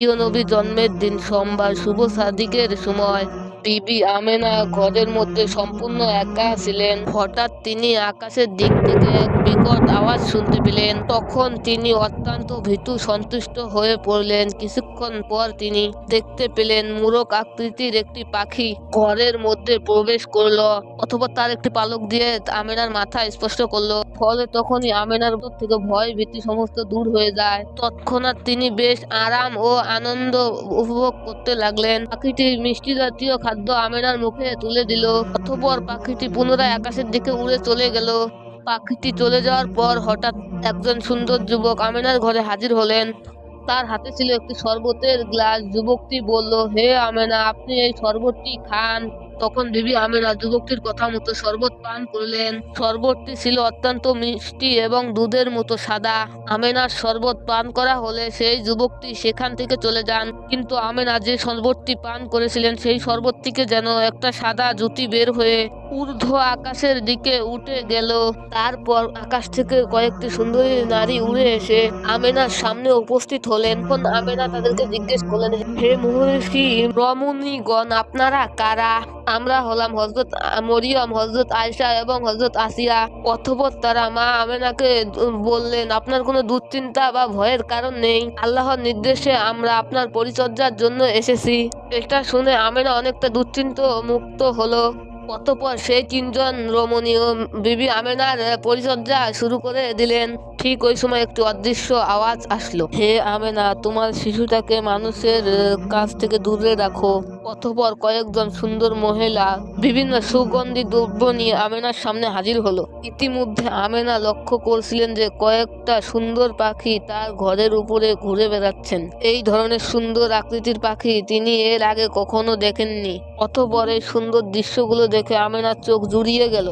প্রিয় নবী জন্মের দিন সোমবার শুভ সাদিকের সময়। বিবি আমেনা ঘরের মধ্যে সম্পূর্ণ একা ছিলেন। হঠাৎ তিনি আকাশের দিক থেকে বিকট আওয়াজ শুনতে পেলেন। তখন তিনি অত্যন্ত ভীতু সন্তুষ্ট হয়ে পড়লেন। কিছুক্ষণ পর তিনি দেখতে পেলেন মূরক আকৃতির একটি পাখি ঘরের মধ্যে প্রবেশ করল অথবা তার একটি পালক দিয়ে আমেনার মাথা স্পষ্ট করল। ফলে তখনই আমেনার উপর থেকে ভয় ভীতি সমস্ত দূর হয়ে যায়। তৎক্ষণাৎ তিনি বেশ আরাম ও আনন্দ উপভোগ করতে লাগলেন। পাখিটি মিষ্টি জাতীয় খাদ্য আমেনার মুখে তুলে দিল। অথপর পাখিটি পুনরায় আকাশের দিকে উড়ে চলে গেল। পাখিটি চলে যাওয়ার পর হঠাৎ একজন সুন্দর যুবক আমেনার ঘরে হাজির হলেন। তার হাতে ছিল একটি শরবতের গ্লাস। যুবকটি বলল, হে আমেনা, আপনি এই শরবতটি খান। তখন বিবি আমেনা যুবকটির কথা মতো শরবত পান করলেন। শরবতটি ছিল অত্যন্ত মিষ্টি এবং দুধের মতো সাদা। আমেনার শরবত পান করা হলে সেই যুবকটি সেখান থেকে চলে যান। কিন্তু আমেনা যে শরবতটি পান করেছিলেন সেই শরবতটিকে যেন একটা সাদা জুতি বের হয়ে ঊর্ধ্ব আকাশের দিকে উঠে গেল। তারপর আকাশ থেকে কয়েকটি সুন্দরী নারী উড়ে এসে আমেনার সামনে উপস্থিত হলেন। তখন আমেনা তাদেরকে জিজ্ঞেস করলেন, হে মহর্ষি, রমণীগণ, আপনারা কারা? আমরা হলাম হজরত মরিয়ম হজরত আয়সা এবং হজরত আসিয়া। অথপর তারা মা আমেনাকে বললেন, আপনার কোনো দুশ্চিন্তা বা ভয়ের কারণ নেই। আল্লাহর নির্দেশে আমরা আপনার পরিচর্যার জন্য এসেছি। এটা শুনে আমেনা অনেকটা দুশ্চিন্ত মুক্ত হলো। অতপর সেই তিনজন রমণীয় বিবি আমেনার পরিচর্যা শুরু করে দিলেন। ঠিক ওই সময় একটি অদৃশ্য আওয়াজ আসলো। হে আমেনা, তোমার শিশুটাকে মানুষের কাছ থেকে দূরে রাখো। অতপর কয়েকজন সুন্দর মহিলা, বিভিন্ন সুগন্ধি দ্রব্য নিয়ে আমেনার সামনে হাজির হলো। ইতিমধ্যে আমেনা লক্ষ্য করছিলেন যে কয়েকটা সুন্দর পাখি তার ঘরের উপরে ঘুরে বেড়াচ্ছেন। এই ধরনের সুন্দর আকৃতির পাখি তিনি এর আগে কখনো দেখেননি। অতপর এই সুন্দর দৃশ্যগুলো দেখে আমেনার চোখ জুড়িয়ে গেল।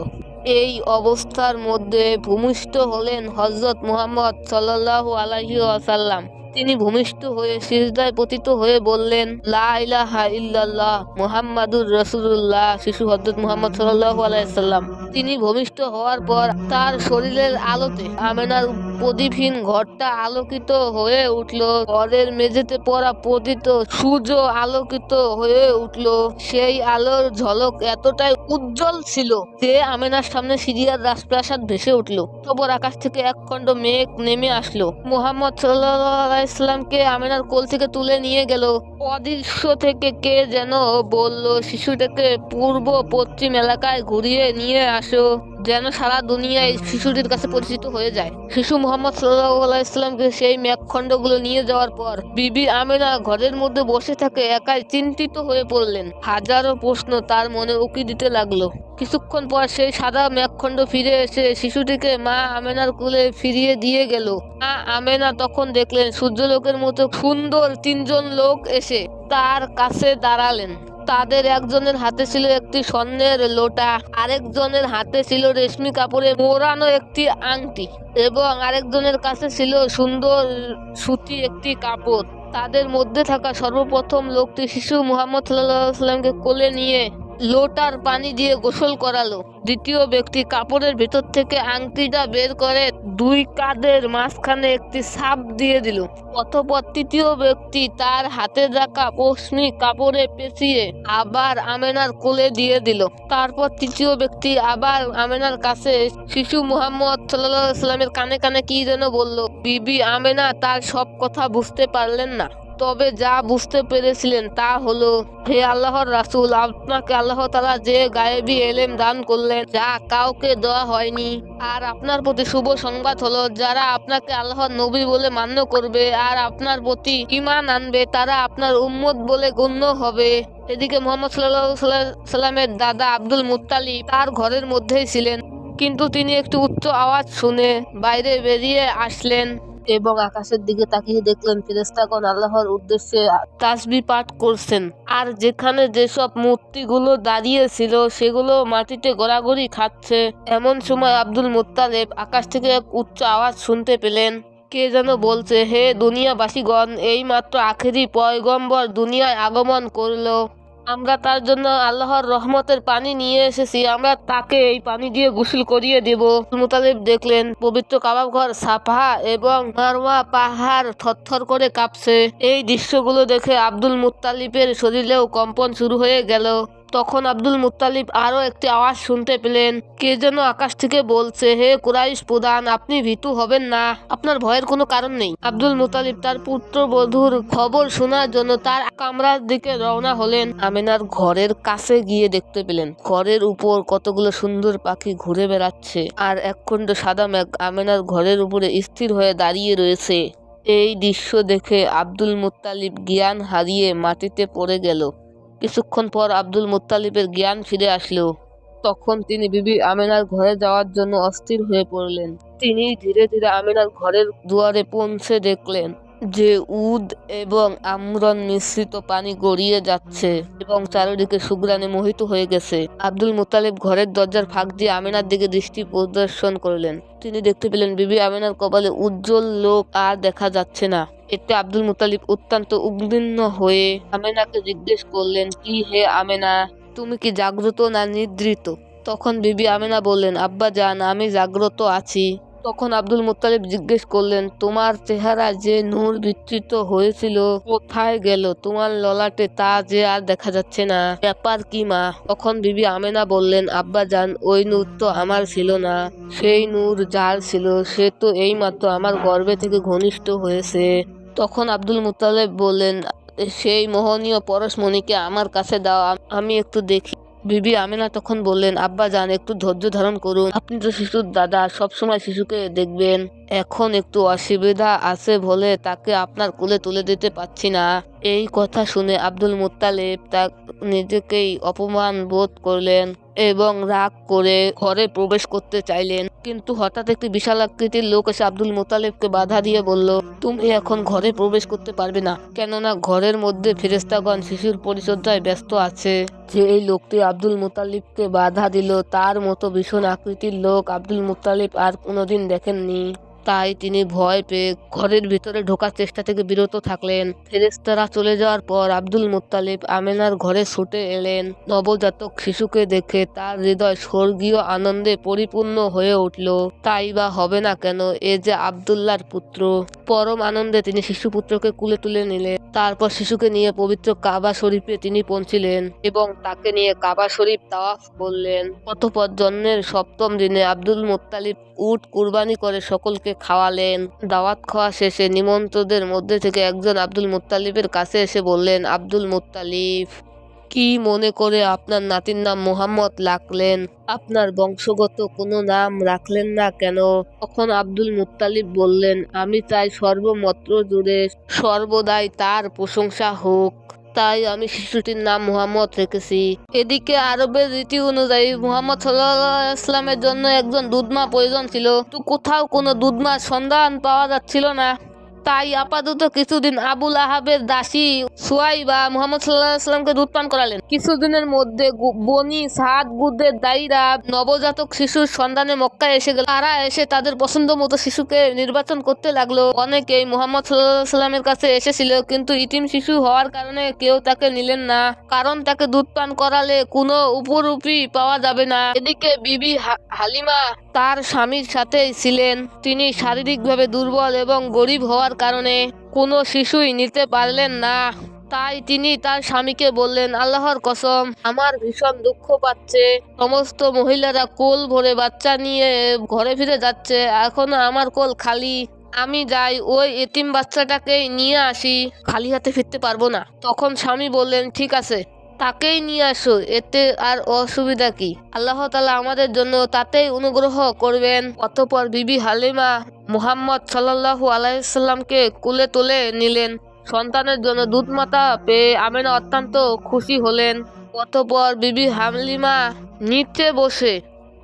এই অবস্থার মধ্যে ভূমিষ্ঠ হলেন হজরত মুহাম্মদ সাল্লাহ আলাইহি ওয়াসাল্লাম। তিনি ভূমিষ্ঠ হয়ে সিজদায় পতিত হয়ে বললেন, লা মুহাম্মাদুর রাসূলুল্লাহ শিশু হযরত মুহাম্মদ সাল্লাম। তিনি ভূমিষ্ঠ হওয়ার পর তার শরীরের আলোতে আমেনার প্রদীপহীন ঘরটা আলোকিত হয়ে উঠল। ঘরের মেঝেতে পড়া প্রদিত সূর্য আলোকিত হয়ে উঠল। সেই আলোর ঝলক এতটাই উজ্জ্বল ছিল যে আমেনার সামনে সিরিয়ার রাজপ্রাসাদ ভেসে উঠল। তবর আকাশ থেকে এক খণ্ড মেঘ নেমে আসলো। মোহাম্মদ সাল্লাহামকে আমিনার কোল থেকে তুলে নিয়ে গেল। অদৃশ্য থেকে কে যেন বলল, শিশুটাকে পূর্ব পশ্চিম এলাকায় ঘুরিয়ে নিয়ে আসো। যেন সারা দুনিয়ায় শিশুটির কাছে পরিচিত হয়ে যায়। শিশু মোহাম্মদ সাল্লাহ ইসলামকে সেই মেঘখণ্ডগুলো নিয়ে যাওয়ার পর বিবি আমেনা ঘরের মধ্যে বসে থাকে একাই চিন্তিত হয়ে পড়লেন। হাজারো প্রশ্ন তার মনে উকি দিতে লাগল। কিছুক্ষণ পর সেই সাদা মেঘখণ্ড ফিরে এসে শিশুটিকে মা আমেনার কুলে ফিরিয়ে দিয়ে গেল। মা আমেনা তখন দেখলেন সূর্যলোকের মতো সুন্দর তিনজন লোক এসে তার কাছে দাঁড়ালেন। তাদের একজনের হাতে ছিল একটি স্বর্ণের লোটা, আরেকজনের হাতে ছিল রেশমি কাপড়ে মোড়ানো একটি আংটি এবং আরেকজনের কাছে ছিল সুন্দর সুতি একটি কাপড়। তাদের মধ্যে থাকা সর্বপ্রথম লোকটি শিশু মুহাম্মদ সাল্লাহ সাল্লামকে কোলে নিয়ে লোটার পানি দিয়ে গোসল করালো। দ্বিতীয় ব্যক্তি কাপড়ের ভেতর থেকে আংটিটা বের করে দুই কাঁধের মাঝখানে একটি সাপ দিয়ে দিল। অতপর তৃতীয় ব্যক্তি তার হাতে রাখা পশ্মি কাপড়ে পেঁচিয়ে আবার আমেনার কোলে দিয়ে দিল। তারপর তৃতীয় ব্যক্তি আবার আমেনার কাছে শিশু মুহাম্মদ সাল্লাহ সাল্লামের কানে কানে কি যেন বলল, বিবি আমেনা, তার সব কথা বুঝতে পারলেন না। তবে যা বুঝতে পেরেছিলেন তা হলো, হে আল্লাহর রাসূল, আপনাকে আল্লাহ তাআলা যে গায়েবি এলেম দান করলেন, যা কাউকে দেওয়া হয়নি। আর আপনার প্রতি শুভ সংবাদ হলো, যারা আপনাকে আল্লাহর নবী বলে মান্য করবে আর আপনার প্রতি ঈমান আনবে, তারা আপনার উম্মত বলে গণ্য হবে। এদিকে মোহাম্মদ সাল্লাহ সাল্লামের দাদা আব্দুল মুত্তালিব তার ঘরের মধ্যেই ছিলেন, কিন্তু তিনি একটি উচ্চ আওয়াজ শুনে বাইরে বেরিয়ে আসলেন। এবং আকাশের দিকে তাকিয়ে দেখলেন ফেরেস্তাগণ আল্লাহর উদ্দেশ্যে তাসবি পাঠ করছেন। আর যেখানে যেসব মূর্তিগুলো দাঁড়িয়ে ছিল, সেগুলো মাটিতে গড়াগড়ি খাচ্ছে। এমন সময় আব্দুল মুত্তালেব আকাশ থেকে এক উচ্চ আওয়াজ শুনতে পেলেন। কে যেন বলছে, হে দুনিয়াবাসীগণ এই মাত্র আখেরি পয়গম্বর দুনিয়ায় আগমন করল। আমরা তার জন্য আল্লাহর রহমতের পানি নিয়ে এসেছি। আমরা তাকে এই পানি দিয়ে গোসল করিয়ে দেব। মুতালিব দেখলেন, পবিত্র কাবাব ঘর সাফা এবং মারওয়া পাহাড় থরথর করে কাঁপছে। এই দৃশ্যগুলো দেখে আব্দুল মুতালিবের শরীরেও কম্পন শুরু হয়ে গেল। তখন আব্দুল মুত্তালিব আরও একটি আওয়াজ শুনতে পেলেন। কে যেন আকাশ থেকে বলছে, হে কুরাইশ প্রধান, আপনি ভীতু হবেন না। আপনার ভয়ের কোনো কারণ নেই। আব্দুল মুতালিব তার পুত্রবধূর খবর শোনার জন্য তার কামরার দিকে রওনা হলেন। আমেনার ঘরের কাছে গিয়ে দেখতে পেলেন, ঘরের উপর কতগুলো সুন্দর পাখি ঘুরে বেড়াচ্ছে। আর একখণ্ড সাদা মেঘ আমেনার ঘরের উপরে স্থির হয়ে দাঁড়িয়ে রয়েছে। এই দৃশ্য দেখে আব্দুল মুত্তালিব জ্ঞান হারিয়ে মাটিতে পড়ে গেল। কিছুক্ষণ পর আব্দুল মুত্তালিবের জ্ঞান ফিরে আসলো। তখন তিনি বিবি আমেনার ঘরে যাওয়ার জন্য অস্থির হয়ে পড়লেন। তিনি ধীরে ধীরে আমেনার ঘরের দুয়ারে পৌঁছে দেখলেন যে উদ এবং আমরন মিশ্রিত পানি গড়িয়ে যাচ্ছে এবং চারিদিকে সুগ্রানে মোহিত হয়ে গেছে। আব্দুল মুতালিব ঘরের দরজার ফাঁক দিয়ে আমেনার দিকে দৃষ্টি প্রদর্শন করলেন। তিনি দেখতে পেলেন বিবি আমেনার কপালে উজ্জ্বল লোক আর দেখা যাচ্ছে না। এতে আব্দুল মুতালিব অত্যন্ত উদ্বিগ্ন হয়ে আমেনাকে জিজ্ঞেস করলেন, কি হে আমেনা? তুমি কি জাগ্রত না নিদ্রিত? তখন বিবি আমেনা বললেন, আব্বা জান, আমি জাগ্রত আছি। তখন আব্দুল মুতালিব জিজ্ঞেস করলেন, তোমার চেহারা যে নূর বিস্তৃত হয়েছিল, কোথায় গেল? তোমার ললাটে তা যে আর দেখা যাচ্ছে না। ব্যাপার কি মা? তখন বিবি আমেনা বললেন, আব্বা জান, ওই নূর তো আমার ছিল না। সেই নূর যার ছিল, সে তো এইমাত্র আমার গর্ভে থেকে ঘনিষ্ঠ হয়েছে। তখন আব্দুল মুতালেব বললেন, সেই মোহনীয় পরশমণিকে আমার কাছে দাও, আমি একটু দেখি। বিবি আমিনা তখন বললেন, আব্বা যান, একটু ধৈর্য ধারণ করুন। আপনি তো শিশুর দাদা, সবসময় শিশুকে দেখবেন। এখন একটু অসুবিধা আছে বলে তাকে আপনার কোলে তুলে দিতে পারছি না। এই কথা শুনে আব্দুল মুত্তালেব তা নিজেকেই অপমান বোধ করলেন। এবং রাগ করে ঘরে প্রবেশ করতে চাইলেন। কিন্তু হঠাৎ একটি বিশাল আকৃতির লোক এসে আব্দুল মোতালেবকে বাধা দিয়ে বলল, তুমি এখন ঘরে প্রবেশ করতে পারবে না, কেননা ঘরের মধ্যে ফেরেস্তাগণ শিশুর পরিচর্যায় ব্যস্ত আছে। যে এই লোকটি আব্দুল মোতালিবকে বাধা দিল, তার মতো ভীষণ আকৃতির লোক আব্দুল মোতালিব আর কোনোদিন দেখেননি। তাই তিনি ভয় পেয়ে ঘরের ভিতরে ঢোকার চেষ্টা থেকে বিরত থাকলেন। ফেরেস্তারা চলে যাওয়ার পর আব্দুল মুত্তালিব আমেনার ঘরে ছুটে এলেন। নবজাতক শিশুকে দেখে তার হৃদয় স্বর্গীয় আনন্দে পরিপূর্ণ হয়ে উঠল। তাই বা হবে না কেন, এ যে আবদুল্লার পুত্র। পরম আনন্দে তিনি শিশু পুত্রকে কুলে তুলে নিলেন। তারপর শিশুকে নিয়ে পবিত্র কাবা শরীফে তিনি পৌঁছিলেন এবং তাকে নিয়ে কাবা শরীফ তাওয়াফ করলেন। অতপর জন্মের সপ্তম দিনে আব্দুল মুত্তালিব উট কুরবানি করে সকলকে খাওয়ালেন। দাওয়াত খাওয়া শেষে নিমন্ত্রদের মধ্যে থেকে একজন আব্দুল মুত্তালিবের কাছে এসে বললেন, আব্দুল মুত্তালিব, কি মনে করে আপনার নাতির নাম মোহাম্মদ রাখলেন? আপনার বংশগত কোনো নাম রাখলেন না কেন? তখন আব্দুল মুত্তালিব বললেন, আমি চাই সর্বমত্র জুড়ে সর্বদাই তার প্রশংসা হোক। তাই আমি শিশুটির নাম মুহাম্মদ রেখেছি। এদিকে আরবের রীতি অনুযায়ী মুহাম্মদ সাল্লাহ ইসলামের জন্য একজন দুধমা প্রয়োজন ছিল। তো কোথাও কোনো দুধমার সন্ধান পাওয়া যাচ্ছিল না। তাই আপাতত কিছুদিন আবুল আহাবের দাসী সুয়াইবা মুহাম্মদ সাল্লাহ সাল্লামকে দুধ পান করালেন। কিছুদিনের মধ্যে বনি সাদ গুদের দায়ীরা নবজাতক শিশুর সন্ধানে মক্কায় এসে গেল। তারা এসে তাদের পছন্দ মতো শিশুকে নির্বাচন করতে লাগল। অনেকেই মোহাম্মদ সাল্লাহ সাল্লামের কাছে এসেছিল, কিন্তু ইতিম শিশু হওয়ার কারণে কেউ তাকে নিলেন না। কারণ তাকে দুধ পান করালে কোনো উপরূপই পাওয়া যাবে না। এদিকে বিবি হালিমা তার স্বামীর সাথেই ছিলেন। তিনি শারীরিকভাবে দুর্বল এবং গরিব হওয়ার কারণে কোনো শিশুই নিতে পারলেন না। তাই তিনি তার স্বামীকে বললেন, আল্লাহর কসম, আমার ভীষণ দুঃখ পাচ্ছে। সমস্ত মহিলারা কোল ভরে বাচ্চা নিয়ে ঘরে ফিরে যাচ্ছে। এখনও আমার কোল খালি। আমি যাই, ওই এতিম বাচ্চাটাকে নিয়ে আসি। খালি হাতে ফিরতে পারব না। তখন স্বামী বললেন, ঠিক আছে। তাকেই নিয়ে আসো, এতে আর অসুবিধা কি? আল্লাহ তালা আমাদের জন্য তাতেই অনুগ্রহ করবেন। অতপর বিবি হালিমা মুহাম্মদ সাল্লাল্লাহু আলাইসাল্লামকে কুলে তুলে নিলেন। সন্তানের জন্য দুধ মাতা পেয়ে আমেনা অত্যন্ত খুশি হলেন। অতপর বিবি হালিমা নিচে বসে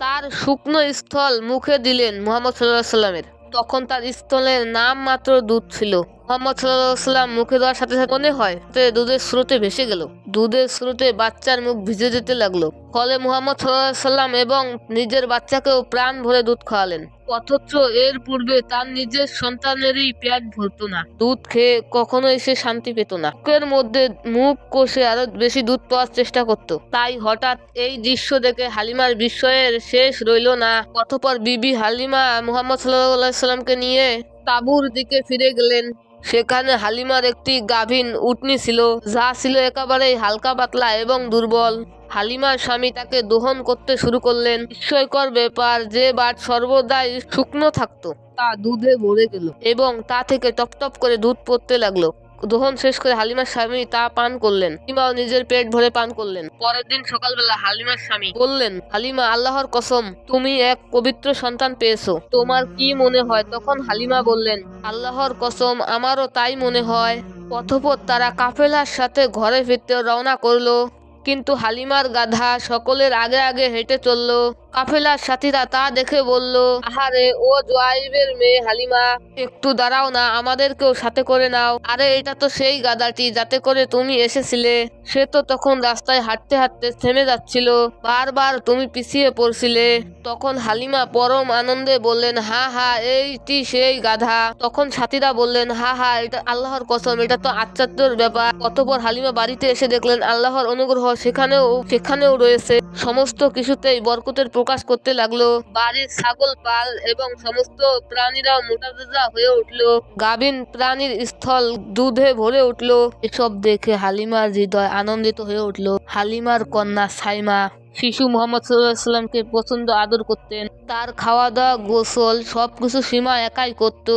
তার শুকনো স্থল মুখে দিলেন মোহাম্মদ সাল্লাহ সাল্লামের। তখন তার স্থলের নাম মাত্র দুধ ছিল। মোহাম্মদ সাল্লাম মুখে দেওয়ার সাথে সাথে মনে হয় দুধের স্রোতে ভেসে গেল। দুধের স্রোতে বাচ্চার মুখ ভিজে যেতে লাগল। ফলে মুহাম্মদ সাল্লাম এবং নিজের বাচ্চাকেও প্রাণ ভরে দুধ খাওয়ালেন। অথচ এর পূর্বে তার নিজের সন্তানেরই পেট ভরতো না। দুধ খেয়ে কখনোই সে শান্তি পেত না। মুখের মধ্যে মুখ কষে আরও বেশি দুধ পাওয়ার চেষ্টা করত। তাই হঠাৎ এই দৃশ্য দেখে হালিমার বিস্ময়ের শেষ রইল না। অতপর বিবি হালিমা মুহাম্মদ সাল্লাহ সাল্লামকে নিয়ে তাঁবুর দিকে ফিরে গেলেন। সেখানে হালিমার একটি গাভীন উটনি ছিল, যা ছিল একেবারেই হালকা পাতলা এবং দুর্বল। হালিমার স্বামী তাকে দোহন করতে শুরু করলেন। বিস্ময়কর ব্যাপার যে বাট সর্বদাই শুকনো থাকতো। তা দুধে ভরে গেল এবং তা থেকে টপ টপ করে দুধ পড়তে লাগল। দোহন শেষ করে হালিমার স্বামী তা পান করলেন। কিংবা নিজের পেট ভরে পান করলেন। পরের দিন সকালবেলা হালিমার স্বামী বললেন, হালিমা, আল্লাহর কসম, তুমি এক পবিত্র সন্তান পেয়েছ। তোমার কি মনে হয়? তখন হালিমা বললেন, আল্লাহর কসম, আমারও তাই মনে হয়। অথপর তারা কাফেলার সাথে ঘরে ফিরতে রওনা করল, কিন্তু হালিমার গাধা সকলের আগে আগে হেঁটে চলল। কাফেলার সাথীরা তা দেখে বলল, আহারে, ও জোয়াইবের মেয়ে হালিমা, একটু দাঁড়াও না, আমাদেরকেও সাথে করে নাও। আরে, এটা তো সেই গাধাটি যাতে করে তুমি এসেছিলে। সে তো তখন রাস্তায় হাঁটতে হাঁটতে থেমে যাচ্ছিল। বারবার তুমি পিছিয়ে পড়ছিলে। তখন হালিমা পরম আনন্দে বললেন, হা হা এইটি সেই গাধা। তখন সাথীরা বললেন, হা হা, এটা আল্লাহর কসম, এটা তো আশ্চর্যের ব্যাপার। অতপর হালিমা বাড়িতে এসে দেখলেন, আল্লাহর অনুগ্রহ সেখানেও সেখানেও রয়েছে। সমস্ত কিছুতেই বরকতের প্রকাশ করতে লাগল। বাড়ির ছাগল, পাল এবং সমস্ত প্রাণীরা মোটাতাজা হয়ে উঠল। গাভিন প্রাণীর স্থল দুধে ভরে উঠল। এসব দেখে হালিমার হৃদয় আনন্দিত হয়ে উঠল। হালিমার কন্যা সাইমা শিশু মোহাম্মদ সাল্লামকে প্রচণ্ড আদর করতেন। তার খাওয়া দাওয়া গোসল, সবকিছু সীমা একাই করতো।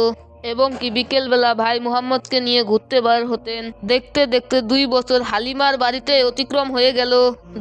এবং কি বিকেলবেলা ভাই মোহাম্মদকে নিয়ে ঘুরতে বার হতেন। দেখতে দেখতে দুই বছর হালিমার বাড়িতে অতিক্রম হয়ে গেল।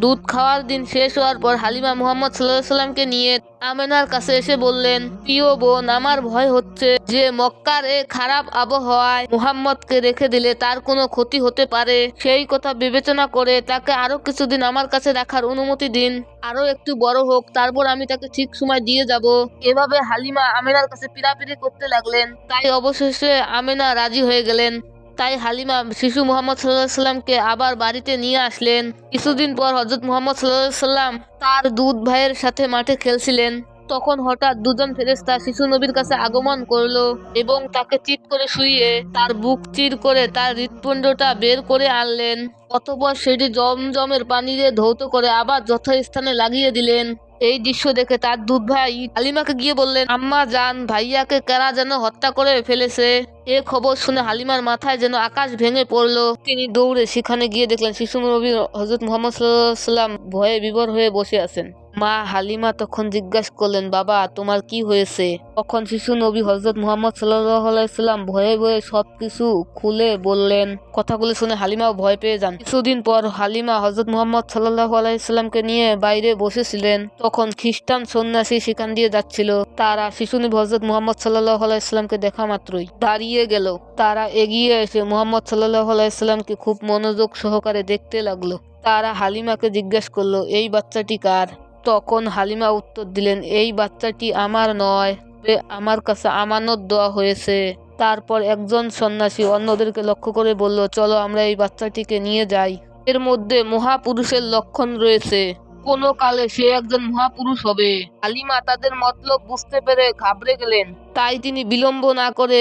দুধ খাওয়ার দিন শেষ হওয়ার পর হালিমা মোহাম্মদ সাল্লাহ সাল্লামকে নিয়ে আমেনার কাছে এসে বললেন, প্রিয় বোন, আমার ভয় হচ্ছে যে মক্কার এ খারাপ আবহাওয়ায় মুহাম্মদকে রেখে দিলে তার কোনো ক্ষতি হতে পারে। সেই কথা বিবেচনা করে তাকে আরও কিছুদিন আমার কাছে রাখার অনুমতি দিন। আরও একটু বড় হোক, তারপর আমি তাকে ঠিক সময় দিয়ে যাব। এভাবে হালিমা আমেনার কাছে পিড়াপিড়ি করতে লাগলেন। তাই অবশেষে আমেনা রাজি হয়ে গেলেন। তাই হালিমা শিশু মোহাম্মদ সাল্লাহ সাল্লামকে আবার বাড়িতে নিয়ে আসলেন। কিছুদিন পর হজরত মোহাম্মদ সাল্লাহ সাল্লাম তার দুধ ভাইয়ের সাথে মাঠে খেলছিলেন। তখন হঠাৎ দুজন ফেরেস্তা শিশু নবীর কাছে আগমন করল এবং তাকে চিৎ করে শুইয়ে তার বুক চির করে তার হৃৎপিণ্ডটা বের করে আনলেন। অতপর সেটি জমজমের পানি দিয়ে ধৌত করে আবার যথাস্থানে লাগিয়ে দিলেন। এই দৃশ্য দেখে তার দুধ ভাই হালিমাকে গিয়ে বললেন, আম্মা যান ভাইয়াকে কারা যেন হত্যা করে ফেলেছে? এ খবর শুনে হালিমার মাথায় যেন আকাশ ভেঙে পড়ল। তিনি দৌড়ে সেখানে গিয়ে দেখলেন শিশু নবী হজরত মোহাম্মদ সাল্লাম ভয়ে বিবর হয়ে বসে আছেন। মা হালিমা তখন জিজ্ঞাসা করলেন, বাবা, তোমার কি হয়েছে? তখন শিশু নবী হজরত মোহাম্মদ সাল্লাম ভয়ে ভয়ে সবকিছু খুলে বললেন। কথাগুলো শুনে হালিমাও ভয় পেয়ে যান। কিছুদিন পর হালিমা হজরত মোহাম্মদ সাল্লাহ নিয়ে বাইরে বসেছিলেন। তখন খ্রিস্টান সন্ন্যাসী সেখান দিয়ে যাচ্ছিল। তারা শিশু নবী হজরত মোহাম্মদ সাল্লাহ আলাইসাল্লামকে দেখা মাত্রই দাঁড়িয়ে গেল। তারা এগিয়ে এসে মোহাম্মদ সাল্লাহ আলাইসাল্লামকে খুব মনোযোগ সহকারে দেখতে লাগল। তারা হালিমাকে জিজ্ঞেস করল, এই বাচ্চাটি কার? তখন হালিমা উত্তর দিলেন, এই বাচ্চাটি আমার নয় আমার কাছে আমানত দেওয়া হয়েছে। তারপর একজন সন্ন্যাসী অন্যদেরকে লক্ষ্য করে বলল, চলো আমরা এই বাচ্চাটিকে নিয়ে যাই। এর মধ্যে মহাপুরুষের লক্ষণ রয়েছে। কোনো কালে সে একজন মহাপুরুষ হবে। হালিমা তাদের মতলব বুঝতে পেরে ঘাবড়ে গেলেন। তাই তিনি বিলম্ব না করে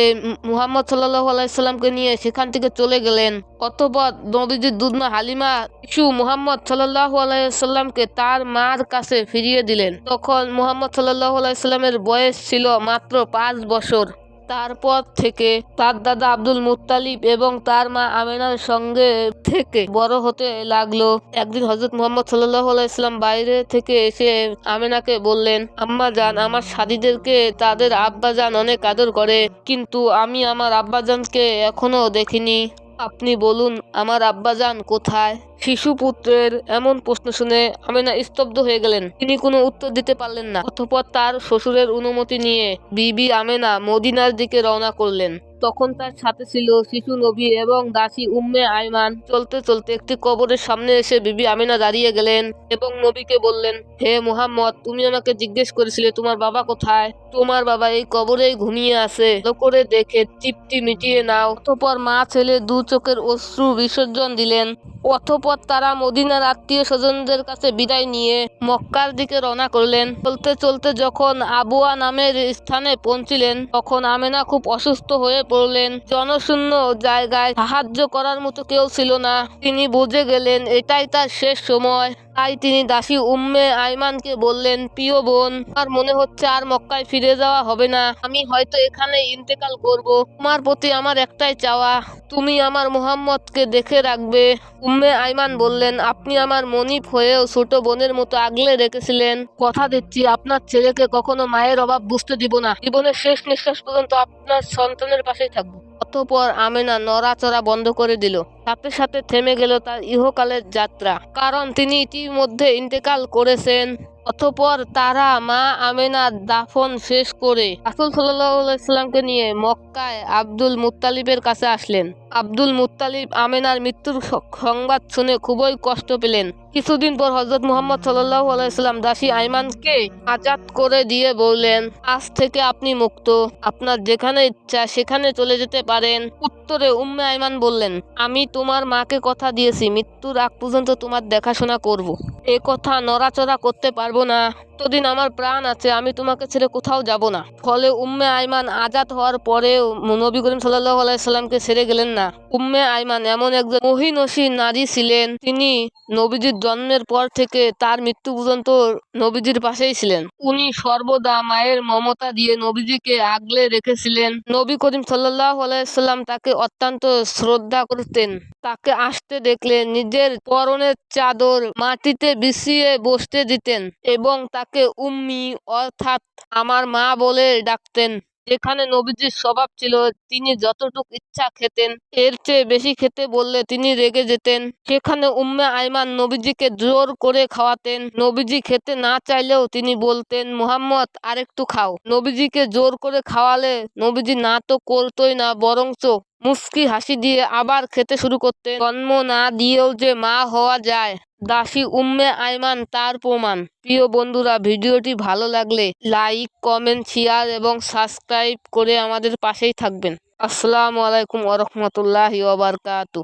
মুহাম্মদ সাল্লাহ আলাইসাল্লামকে নিয়ে সেখান থেকে চলে গেলেন। অতপর নবীজির দুধমা হালিমা শিশু মুহাম্মদ সাল্লাহ আলাইসাল্লামকে তার মার কাছে ফিরিয়ে দিলেন। তখন মুহাম্মদ সাল্লাহ আলাইসাল্লামের বয়স ছিল মাত্র পাঁচ বছর। তারপর থেকে তার দাদা আব্দুল মুত্তালিব এবং তার মা আমেনার সঙ্গে থেকে বড় হতে লাগল। একদিন হজরত মোহাম্মদ আলাইসলাম বাইরে থেকে এসে আমেনাকে বললেন, আম্মা জান, আমার সাদীদেরকে তাদের আব্বাজান অনেক আদর করে, কিন্তু আমি আমার আব্বাজানকে এখনও দেখিনি। আপনি বলুন, আমার আব্বাজান কোথায়? শিশুপুত্রের এমন প্রশ্ন শুনে আমেনা স্তব্ধ হয়ে গেলেন। তিনি কোনো উত্তর দিতে পারলেন না, অতঃপর তার শ্বশুরের অনুমতি নিয়ে বিবি আমেনা মদিনার দিকে রওনা করলেন। তখন তার সাথে ছিল শিশু নবী এবং দাসী উম্মে আইমান চলতে চলতে একটি কবরের সামনে এসে বিবি আমিনা দাঁড়িয়ে গেলেন এবং নবীকে বললেন, হে মোহাম্মদ, তুমি আমাকে জিজ্ঞেস করেছিলে তোমার বাবা কোথায়? তোমার বাবা এই কবরেই ঘুমিয়ে আছে। করে দেখে তৃপ্তি মিটিয়ে নাও। অতঃপর মা ছেলে দু চোখের অশ্রু বিসর্জন দিলেন। অতঃপর তারা মদিনার আত্মীয় স্বজনদের কাছে বিদায় নিয়ে মক্কার দিকে রওনা করলেন। চলতে চলতে যখন আবুয়া নামের স্থানে পৌঁছিলেন, তখন আমেনা খুব অসুস্থ হয়ে পড়লেন। জনশূন্য জায়গায় সাহায্য করার মতো কেউ ছিল না। তিনি বুঝে গেলেন, এটাই তার শেষ সময়। তাই তিনি দাসী উম্মে আইমানকে বললেন, প্রিয় বোন আমার মনে হচ্ছে আর মক্কায় ফিরে যাওয়া হবে না। আমি হয়তো এখানে ইন্তেকাল করব। তোমার প্রতি আমার একটাই চাওয়া। তুমি আমার মোহাম্মদকে দেখে রাখবে। উম্মে আইমান বললেন, আপনি আমার মনিব হয়েও ছোট বোনের মতো আগলে রেখেছিলেন। কথা দিচ্ছি, আপনার ছেলেকে কখনো মায়ের অভাব বুঝতে দিব না। জীবনের শেষ নিঃশ্বাস পর্যন্ত আপনার সন্তানের পাশেই থাকব। অতঃপর আমেনা নড়াচড়া বন্ধ করে দিল। সাথে সাথে থেমে গেল তার ইহকালের যাত্রা। কারণ তিনি ইতিমধ্যে ইন্তেকাল করেছেন। অতঃপর তারা মা আমেনার দাফন শেষ করে রাসুল সাল্লামকে নিয়ে মক্কায় আব্দুল মুত্তালিবের কাছে আসলেন। আব্দুল মুত্তালিব আমেনার মৃত্যুর সংবাদ শুনে খুবই কষ্ট পেলেন। কিছুদিন পর হজরত মুহাম্মদ সাল্লাহ আলাইসাল্লাম দাসী আইমানকে আজাদ করে দিয়ে বললেন, আজ থেকে আপনি মুক্ত। আপনার যেখানে ইচ্ছা সেখানে চলে যেতে পারেন। উত্তরে উম্মে আইমান বললেন, আমি তোমার মাকে কথা দিয়েছি। মৃত্যুর আগ পর্যন্ত তোমার দেখাশোনা করব। এ কথা নড়াচড়া করতে পারব না। যতদিন আমার প্রাণ আছে, আমি তোমাকে ছেড়ে কোথাও যাব না। ফলে উম্মে আইমান আজাদ হওয়ার পরেও নবী করিম সাল্লাহ আলাইসাল্লামকে ছেড়ে গেলেন না। উম্মে আইমান এমন একজন মহিনসী নারী ছিলেন, তিনি নবীজির জন্মের পর থেকে তার মৃত্যু পর্যন্ত নবীজির পাশেই ছিলেন। উনি সর্বদা মায়ের মমতা দিয়ে নবীজিকে আগলে রেখেছিলেন। নবী করিম সাল্লাহ আলাইসাল্লাম তাকে অত্যন্ত শ্রদ্ধা করতেন। তাকে আসতে দেখলে নিজের পরনের চাদর মাটিতে বিছিয়ে বসতে দিতেন এবং তাকে উম্মি অর্থাৎ আমার মা বলে ডাকতেন। যেখানে নবীজির স্বভাব ছিল, তিনি যতটুক ইচ্ছা খেতেন, এর চেয়ে বেশি খেতে বললে তিনি রেগে যেতেন। সেখানে উম্মে আইমান নবীজিকে জোর করে খাওয়াতেন। নবীজি খেতে না চাইলেও তিনি বলতেন, মুহাম্মদ, আরেকটু খাও। নবীজিকে জোর করে খাওয়ালে নবীজি না তো করতোই না, বরঞ্চ মুস্কি হাসি দিয়ে আবার খেতে শুরু করতেন। জন্ম না দিয়েও যে মা হওয়া যায়। দাসী উম্মে আইমান, তার প্রমাণ। প্রিয় বন্ধুরা, ভিডিওটি ভালো লাগলে লাইক, কমেন্ট, শেয়ার এবং সাবস্ক্রাইব করে আমাদের পাশেই থাকবেন। আসসালামু আলাইকুম ওরহমতুল্লাহ ওবরকাতু